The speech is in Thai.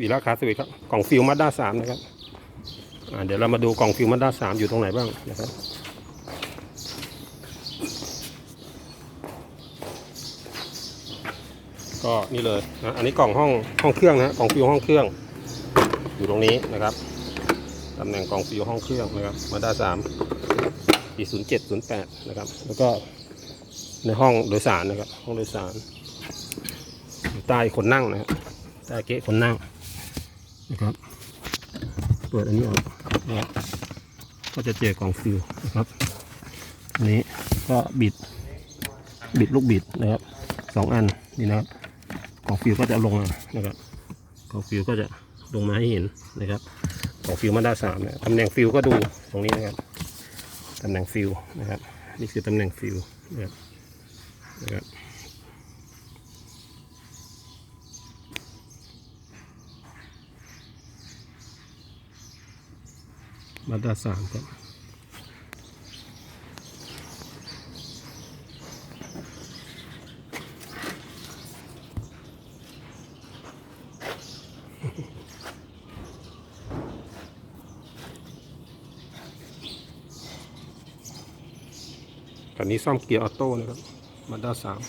วีระคาสวิครับกล่องฟิลมาด้าสามนะครับเดี๋ยวเรามาดูกล่องฟิลมาด้าสามอยู่ตรงไหนบ้างนะครับก็นี่เลยนะอันนี้กล่องห้องห้องเครื่องนะกล่องฟิวห้องเครื่อง อยู่ตรงนี้นะครับตำแหน่งกล่องฟิวห้องเครื่องนะครับมาด้าสามปีศูนย์เจ็ดศูนย์แปดนะครับ แล้วก็ในห้องโดยสารนะครับ ห้องโดยสารใต้คนนั่งนะครับใต้เก๊ะคนนั่ง นะครับ เปิดอันนี้ออกก็จะเจอกล่องฟิวนะครับอันนี้ก็บิดบิดลูกบิดนะครับสองอันนี่นะครับกล่องฟิวก็จะลงมานะครับกล่องฟิวก็จะลงมาให้เห็นนะครับกล่องฟิวมาด้าสามเนี่ยตำแหน่งฟิวก็ดูตรงนี้นะครับตำแหน่งฟิวนะครับ นี่คือตำแหน่งฟิวนะครับนะครับ มาด้าสามครับคันนี้ซ่อมเกียร์ออโต้นะครับมาด้าสาม